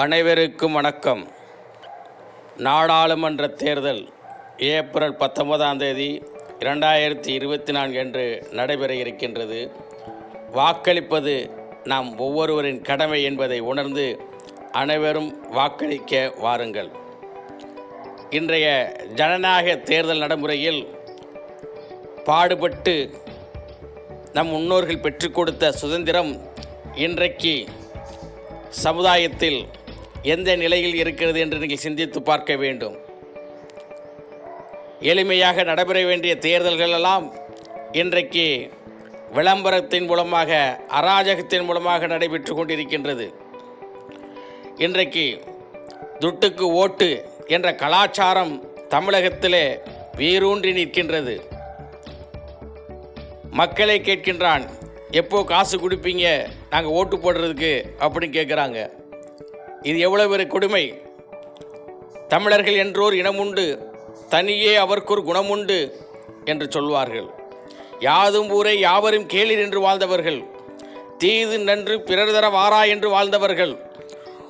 அனைவருக்கும் வணக்கம். நாடாளுமன்ற தேர்தல் ஏப்ரல் பத்தொன்பதாம் தேதி இரண்டாயிரத்தி இருபத்தி நான்கு அன்று நடைபெற இருக்கின்றது. வாக்களிப்பது நாம் ஒவ்வொருவரின் கடமை என்பதை உணர்ந்து அனைவரும் வாக்களிக்க வாருங்கள். இன்றைய ஜனநாயக தேர்தல் நடைமுறையில் பாடுபட்டு நம் முன்னோர்கள் பெற்றுக் கொடுத்த சுதந்திரம் இன்றைக்கு சமுதாயத்தில் எந்த நிலையில் இருக்கிறது என்று நீங்கள் சிந்தித்து பார்க்க வேண்டும். எளிமையாக நடைபெற வேண்டிய தேர்தல்கள் எல்லாம் இன்றைக்கு விளம்பரத்தின் மூலமாக அராஜகத்தின் மூலமாக நடைபெற்று கொண்டிருக்கின்றது. இன்றைக்கு துட்டுக்கு ஓட்டு என்ற கலாச்சாரம் தமிழகத்திலே வேரூன்றி நிற்கின்றது. மக்களை கேட்கின்றான் எப்போ காசு கொடுப்பீங்க? நாங்கள் ஓட்டு போடுறதுக்கு அப்படின்னு கேட்குறாங்க இது எவ்வளவு ஒரு கொடுமை. தமிழர்கள் என்றோர் இனமுண்டு தனியே அவர்க்கொரு குணமுண்டு என்று சொல்வார்கள். யாதும் ஊரை யாவரும் கேளிர் என்று வாழ்ந்தவர்கள் தீது நன்று பிறர் தர வாரா என்று வாழ்ந்தவர்கள்.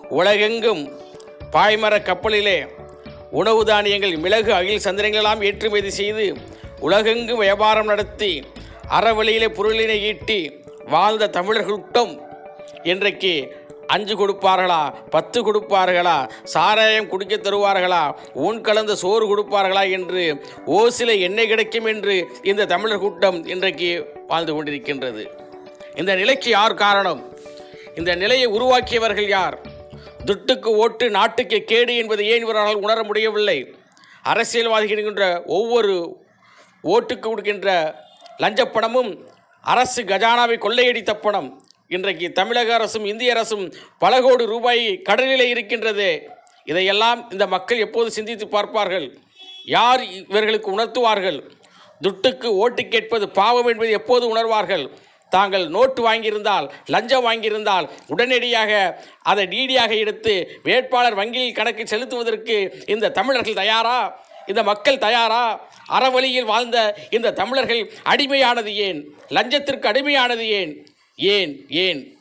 உலகெங்கும் பாய்மர கப்பலிலே உணவு தானியங்கள் மிளகு அகில் சந்திரங்களெல்லாம் ஏற்றுமதி செய்து உலகெங்கும் வியாபாரம் நடத்தி அறவழியிலே பொருளினை ஈட்டி வாழ்ந்த தமிழர்களுட்டம் இன்றைக்கு அஞ்சு கொடுப்பார்களா? பத்து கொடுப்பார்களா? சாராயம் குடிக்க தருவார்களா? ஊன் கலந்த சோறு கொடுப்பார்களா என்று ஓசில எண்ணெய் கிடைக்கும் என்று இந்த தமிழர் கூட்டம் இன்றைக்கு வாழ்ந்து கொண்டிருக்கின்றது. இந்த நிலைக்கு யார் காரணம்? இந்த நிலையை உருவாக்கியவர்கள் யார்? துட்டுக்கு ஓட்டு நாட்டுக்கு கேடு என்பதை ஏன் இவரால் உணர முடியவில்லை? அரசியல்வாதிகள் என்கின்ற ஒவ்வொரு ஓட்டுக்கு கொடுக்கின்ற லஞ்சப்பணமும் அரசு கஜானாவை கொள்ளையடித்த பணம் இன்றைக்கு தமிழக அரசும் இந்திய அரசும் பல கோடி ரூபாய் கடலிலே இருக்கின்றது. இதையெல்லாம் இந்த மக்கள் எப்போது சிந்தித்து பார்ப்பார்கள்? யார் இவர்களுக்கு உணர்த்துவார்கள்? துட்டுக்கு ஓட்டு கேட்பது பாவம் என்பது எப்போது உணர்வார்கள்? தாங்கள் நோட்டு வாங்கியிருந்தால் லஞ்சம் வாங்கியிருந்தால் உடனடியாக அதை டிடியாக எடுத்து வேட்பாளர் வங்கியில் கணக்கு செலுத்துவதற்கு இந்த தமிழர்கள் தயாரா? இந்த மக்கள் தயாரா? அறவழியில் வாழ்ந்த இந்த தமிழர்கள் அடிமையானது ஏன்? லஞ்சத்திற்கு அடிமையானது ஏன்? ஏன் ஏன்